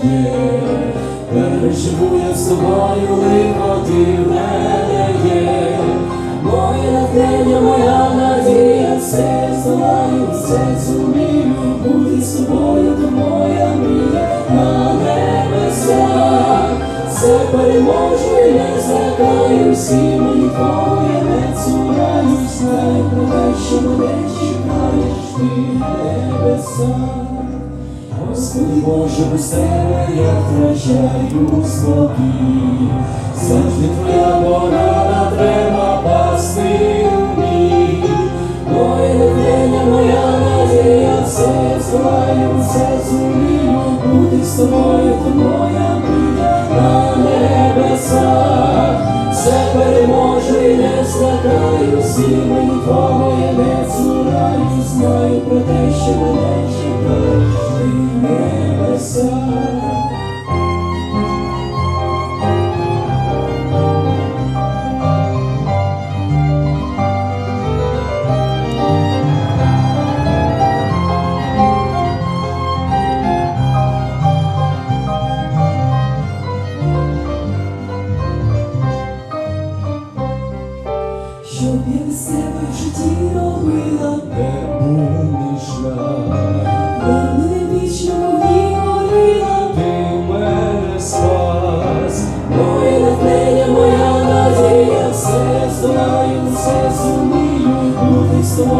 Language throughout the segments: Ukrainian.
світло моє, переживу я з тобою, лихо ти в мене є. Моє натхнення, моя надія, все здолаю, все зумію, бути з тобою, то моя мрія на небесах. Все переможу і не злякаю, всі мої я не цураюсь, знай про те, що мене чекаєш ти в небесах. Господи Боже, без тебе я втрачаю спокій, завжди твоя порада треба пасти мій. Моє натхнення, моя надія, все здолаю, все зумію, бути з тобою, то моя мрія на небесах. Все переможу і не злякаю, всі мені твого я не цураю, знаю про те, що мене ти небесах. Щоб я без тебе в житті робила,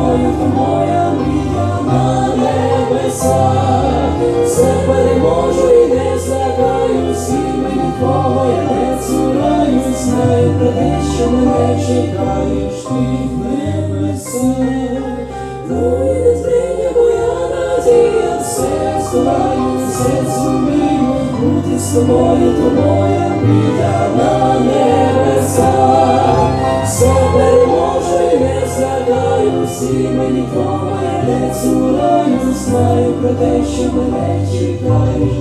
тобою, моя мрія на небесах. Все переможу і не злякаю, всі мені твого я не цураю, знаю про те, що мене чекаєш ти в небесах. Моє натхнення, моя надія, все здолаю, все зумію, бути з тобою, то моя мрія на небесах. Злякаю, всі мені твого я не цураю, знаю про те, що мене чекаєш.